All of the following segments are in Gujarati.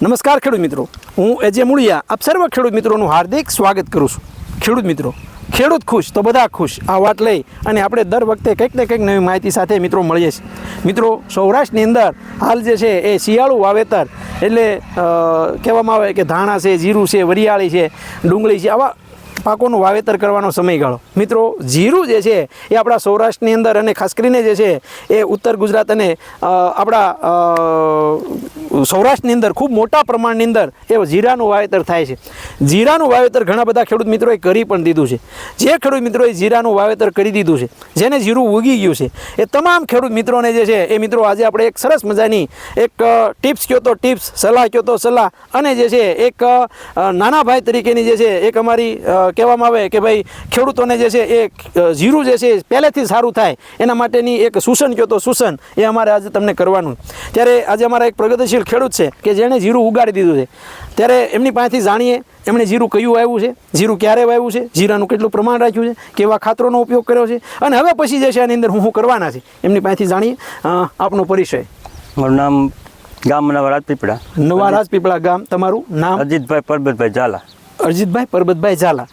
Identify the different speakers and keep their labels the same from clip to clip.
Speaker 1: નમસ્કાર ખેડૂત મિત્રો. હું એજે મૂળિયા, આપ સર્વ ખેડૂત મિત્રોનું હાર્દિક સ્વાગત કરું છું. ખેડૂત મિત્રો, ખેડૂત ખુશ તો બધા ખુશ, આ વાત લઈ અને આપણે દર વખતે કંઈક ને કંઈક નવી માહિતી સાથે મિત્રો મળીએ છીએ. મિત્રો, સૌરાષ્ટ્રની અંદર હાલ જે છે એ શિયાળુ વાવેતર, એટલે કહેવામાં આવે કે ધાણા છે, જીરું છે, વરિયાળી છે, ડુંગળી છે, આવા પાકોનું વાવેતર કરવાનો સમયગાળો. મિત્રો, જીરું જે છે એ આપણા સૌરાષ્ટ્રની અંદર અને ખાસ કરીને જે છે એ ઉત્તર ગુજરાત અને આપણા સૌરાષ્ટ્રની અંદર ખૂબ મોટા પ્રમાણની અંદર એ જીરાનું વાવેતર થાય છે. જીરાનું વાવેતર ઘણા બધા ખેડૂત મિત્રોએ કરી પણ દીધું છે. જે ખેડૂત મિત્રોએ જીરાનું વાવેતર કરી દીધું છે, જેને જીરું ઉગી ગયું છે, એ તમામ ખેડૂત મિત્રોને જે છે એ મિત્રો આજે આપણે એક સરસ મજાની એક ટિપ્સ કહો તો ટિપ્સ, સલાહ કહો તો સલાહ, અને જે છે એક નાના ભાઈ તરીકેની જે છે એક અમારી કહેવામાં આવે કે ભાઈ ખેડૂતોને જે છે એ જીરું જે છે પહેલેથી સારું થાય. એના માટેની એક સૂચન કહો તો સૂચન એ અમારે આજે તમને કરવાનું. ત્યારે આજે અમારા એક પ્રગતિશીલ ખેડૂત છે કે જેણે જીરું ઉગાડી દીધું છે. ત્યારે એમની પાસેથી જાણીએ એમણે જીરું કયું વાવ્યું છે? જીરું ક્યારે વાવ્યું છે? જીરાનું કેટલું પ્રમાણ રાખ્યું છે? કેવા ખાતરોનો ઉપયોગ કર્યો છે? અને હવે પછી જે છે આની અંદર હું શું કરવાના છે? એમની પાસેથી જાણીએ આપનો પરિચય.
Speaker 2: મારું નામ ગામ નવા રાજપીપળા.
Speaker 1: નવા રાજપીપળા ગામ તમારું નામ?
Speaker 2: અજીતભાઈ પરબતભાઈ ઝાલા.
Speaker 1: અરજીતભાઈ પરબતભાઈ ઝાલા.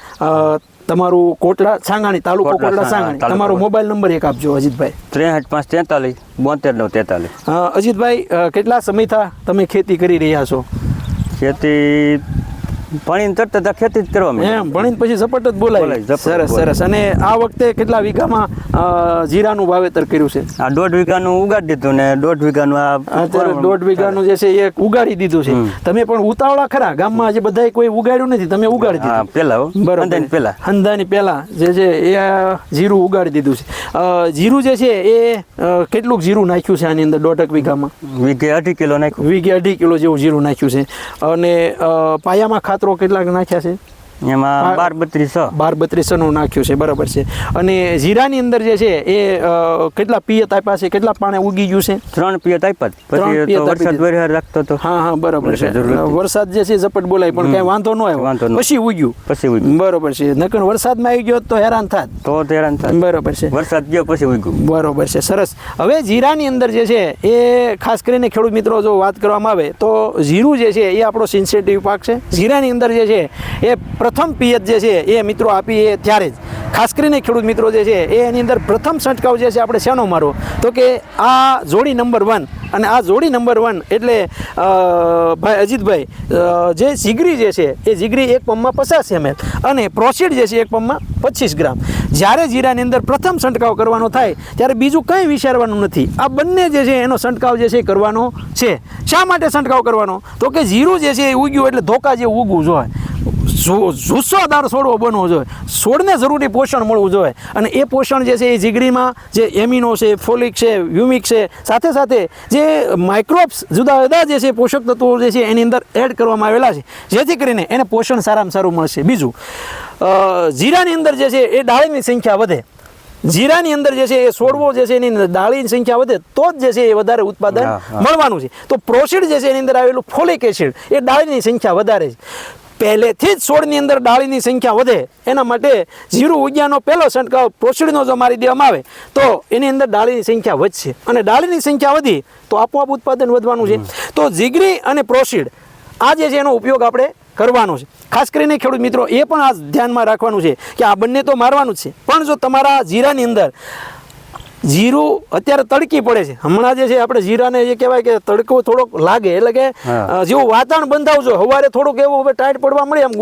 Speaker 1: તમારું કોટડા સાંગાણી તાલુકો
Speaker 2: કોટડા સાંગાણી,
Speaker 1: તમારો મોબાઈલ નંબર એક આપજો અજીતભાઈ
Speaker 2: ત્રેસઠ પાંચ તેતાલીસ બોતેર નવ તેતાલીસ
Speaker 1: અજીતભાઈ કેટલા સમયથી તમે ખેતી કરી રહ્યા છો?
Speaker 2: ખેતી પાણી તરત જ ખેતી જ કરવા.
Speaker 1: એમ ભણીને પછી ઝપટ જ બોલાય. સરસ સરસ. અને આ વખતે કેટલા વીઘામાં જીરાનું વાવેતર કર્યું છે?
Speaker 2: આ દોઢ વીઘાનું ઉગાડી દીધું ને દોઢ વીઘાનું આ
Speaker 1: અત્યારે દોઢ વીઘાનું જે છે એ ઉગાડી દીધું છે. તમે પણ ઉતાવળા ખરા. ગામમાં આજે બધાય કોઈ ઉગાડ્યું નથી તમે ઉગાડી દીધું.
Speaker 2: પેલા.
Speaker 1: બરોબર.
Speaker 2: પેલા.
Speaker 1: હંધાની પહેલા જે છે એ જીરું ઉગાડી દીધું છે. જીરું જે છે એ કેટલું કેટલુંક જીરું નાખ્યું છે આની અંદર દોઢક વીઘામાં?
Speaker 2: વીઘે અઢી કિલો નાખ્યું.
Speaker 1: વીઘે અઢી કિલો જેવું જીરું નાખ્યું છે. અને પાયામાં પાયામાં ખાતરો કેટલાક નાખ્યા છે?
Speaker 2: એમાં બાર બત્રીસો
Speaker 1: બાર બત્રીસનું નાખ્યું છે બરાબર છે. અને જીરાની અંદર જે છે એ કેટલા પિયત આપ્યા છે કેટલા પાણી ઉગી ગયું છે?
Speaker 2: ત્રણ પિયત આપ્યા પછી વરસાદ. વરસાદ રાખતો હતો
Speaker 1: હા હા બરાબર છે.
Speaker 2: વરસાદ
Speaker 1: જે છે ઝપટ બોલાય પણ કઈ વાંધો ન આવ્યો.
Speaker 2: વાંધો
Speaker 1: પછી ઉગ્યું.
Speaker 2: પછી ઉગ્યું.
Speaker 1: બરાબર છે. નકર વરસાદમાં આવી ગયો તો હેરાન થાત.
Speaker 2: તો હેરાન થાય
Speaker 1: બરોબર છે.
Speaker 2: વરસાદ ગયો પછી ઉગ્યું.
Speaker 1: બરોબર છે. સરસ. હવે જીરાની અંદર જે છે એ ખાસ કરીને ખેડૂત મિત્રો જો વાત કરવામાં આવે તો જીરું જે છે એ આપણો સિન્સેટિવ પાક છે. જીરાની અંદર જે છે એ પ્રથમ પિયત જે છે એ મિત્રો આપી એ ત્યારે જ. ખાસ કરીને ખેડૂત મિત્રો જે છે એ એની અંદર પ્રથમ છંટકાવ જે છે આપણે શેનો મારો તો કે આ જોડી નંબર વન અને આ જોડી નંબર વન એટલે ભાઈ અજીતભાઈ જે જીગરી જે છે, એ જીગરી એક પંપમાં પચાસ એમએલ અને પ્રોસીડ જે છે એક પંપમાં પચીસ ગ્રામ. જ્યારે જીરાની અંદર પ્રથમ છંટકાવ કરવાનો થાય, ત્યારે બીજું કંઈ વિચારવાનું નથી. આ બંને જે છે, એનો છંટકાવ જે છે, એ કરવાનો છે. શા માટે છંટકાવ કરવાનો? તો કે જીરું જે છે, એ ઉગ્યું એટલે ધોકા જે ઉગવું જોઈએ. જુસ્સોદાર છોડવો બનવો જોઈએ. છોડને જરૂરી પોષણ મળવું જોઈએ. અને એ પોષણ જે છે, એ જીગરીમાં જે એમિનો છે ફોલિક છે હ્યુમિક છે, સાથે સાથે જે માઇક્રોબ્સ જુદા જુદા જે છે પોષક તત્વો જે છે એની અંદર એડ કરવામાં આવેલા છે. જેથી કરીને એને પોષણ સારામાં સારું મળશે. બીજું અ, જીરાની અંદર જે છે એ ડાળીની સંખ્યા વધે. જીરાની અંદર જે છે એ છોડવો જે છે એની અંદર ડાળીની સંખ્યા વધે તો જ જે છે એ વધારે ઉત્પાદન. મળવાનું છે. તો પ્રોસીડ જે છે એની અંદર આવેલું ફોલિક એસિડ એ ડાળીની સંખ્યા વધારે છે. પહેલેથી જ છોડની અંદર ડાળીની સંખ્યા વધે. એના માટે જીરું ઉગ્યાનો પહેલો છંટકાવ પ્રોસીડનો જો મારી દેવામાં આવે. તો એની અંદર ડાળીની સંખ્યા વધશે. અને ડાળીની સંખ્યા વધી, તો આપોઆપ ઉત્પાદન વધવાનું છે. તો જીગરી અને પ્રોસીડ, આ જે છે એનો ઉપયોગ આપણે કરવાનો છે. ખાસ કરીને ખેડૂત મિત્રો, એ પણ આ ધ્યાનમાં રાખવાનું છે કે આ બંને તો મારવાનું જ છે. પણ જો તમારા જીરાની અંદર જીરું અત્યારે તડકી પડે છે. હમણાં જે છે આપણે જીરાને જે કહેવાય કે તડકો થોડોક લાગે. એટલે કે જેવું વાતાવરણ બંધાવજો. સવારે થોડુંક એવું હવે ટાઈટ પડવા મળે એમ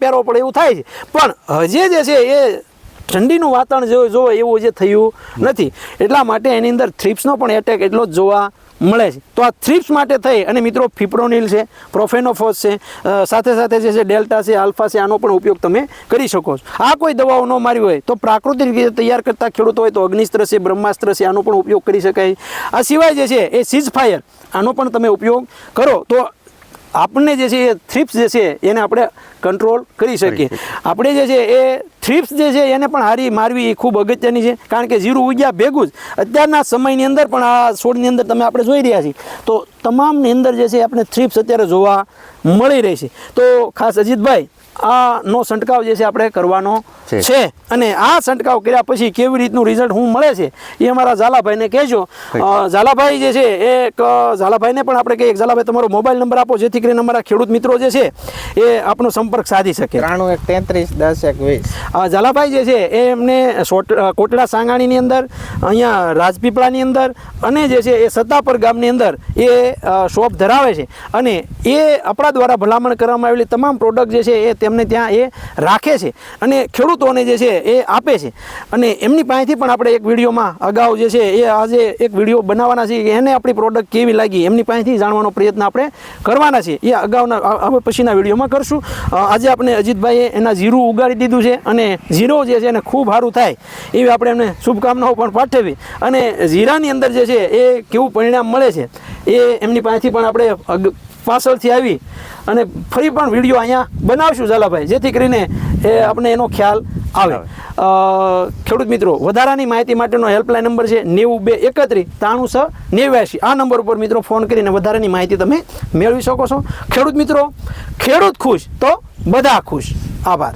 Speaker 1: પહેરવો પડે એવું થાય છે. પણ હજે જે છે એ ઠંડીનું વાતાવરણ જેવું જોવે એવું જે થયું નથી. એટલા માટે એની અંદર થ્રિપ્સનો પણ એટેક એટલો જ જોવા મળે છે. તો આ થ્રિપ્સ માટે થઈ. અને મિત્રો ફિપ્રોનિલ છે પ્રોફેનોફોસ છે સાથે સાથે જે છે ડેલ્ટા છે આલ્ફા છે આનો પણ ઉપયોગ તમે કરી શકો છો. આ કોઈ દવાઓ ન મારી હોય તો પ્રાકૃતિક રીતે તૈયાર કરતા ખેડૂતો હોય તો અગ્નિસ્ત્ર છે બ્રહ્માસ્ત્ર છે આનો પણ ઉપયોગ કરી શકાય. આ સિવાય જે છે એ સીઝ ફાયર આનો પણ તમે ઉપયોગ કરો. તો આપણને જે છે એ થ્રિપ્સ જે છે એને આપણે કંટ્રોલ કરી શકીએ. આપણે જે છે એ થ્રિપ્સ જે છે એને પણ હારી મારવી એ ખૂબ અગત્યની છે. કારણ કે જીરું ઉગ્યા ભેગું જ. અત્યારના સમયની અંદર પણ આ છોડની અંદર તમે આપણે જોઈ રહ્યા છીએ. તો તમામની અંદર જે છે આપણે થ્રિપ્સ અત્યારે જોવા મળી રહી છે. તો ખાસ અજીતભાઈ આ નો છંટકાવ જે છે આપણે કરવાનો
Speaker 2: છે.
Speaker 1: અને આ છંટકાવ કર્યા પછી કેવી રીતનું રિઝલ્ટ હું મળે છે એ અમારા ઝાલાભાઈને કહેજો. ઝાલાભાઈ જે છે એક ઝાલાભાઈને પણ આપણે કહીએ ઝાલાભાઈ તમારો મોબાઈલ નંબર આપો જેથી કરીને અમારા ખેડૂત મિત્રો જે છે એ આપનો સંપર્ક સાધી શકે.
Speaker 3: ત્રાણું એક તેત્રીસ દસ એક વીસ.
Speaker 1: આ ઝાલાભાઈ જે છે એ એમને કોટડા સાંગાણીની અંદર અહીંયા રાજપીપળાની અંદર અને જે છે એ સત્તાપર ગામની અંદર એ શોપ ધરાવે છે. અને એ આપણા દ્વારા ભલામણ કરવામાં આવેલી તમામ પ્રોડક્ટ જે છે એ તેમને ત્યાં એ રાખે છે. અને ખેડૂતોને જે છે એ આપે છે. અને એમની પાસેથી પણ આપણે એક વિડીયોમાં અગાઉ જે છે એ આજે એક વીડિયો બનાવવાના છે એને આપણી પ્રોડક્ટ કેવી લાગી એમની પાસેથી જાણવાનો પ્રયત્ન આપણે કરવાના છે. એ અગાઉના હવે પછીના વિડીયોમાં કરશું. આજે આપણે અજીતભાઈએ એના જીરું ઉગાડી દીધું છે અને જીરો જે છે એને ખૂબ સારું થાય એવી આપણે એમને શુભકામનાઓ પણ પાઠવી. અને જીરાની અંદર જે છે એ કેવું પરિણામ મળે છે એ એમની પાસેથી પણ આપણે પાછળથી આવી અને ફરી પણ વીડિયો અહીંયા બનાવશું ઝાલાભાઈ. જેથી કરીને એ આપણે એનો ખ્યાલ આવે. ખેડૂત મિત્રો વધારાની માહિતી માટેનો હેલ્પલાઇન નંબર છે નેવું બે એકત્રીસ ત્રાણું છ નેવ્યાસી આ નંબર ઉપર મિત્રો ફોન કરીને વધારાની માહિતી તમે મેળવી શકો છો. ખેડૂત મિત્રો ખેડૂત ખુશ તો બધા ખુશ. આભાર.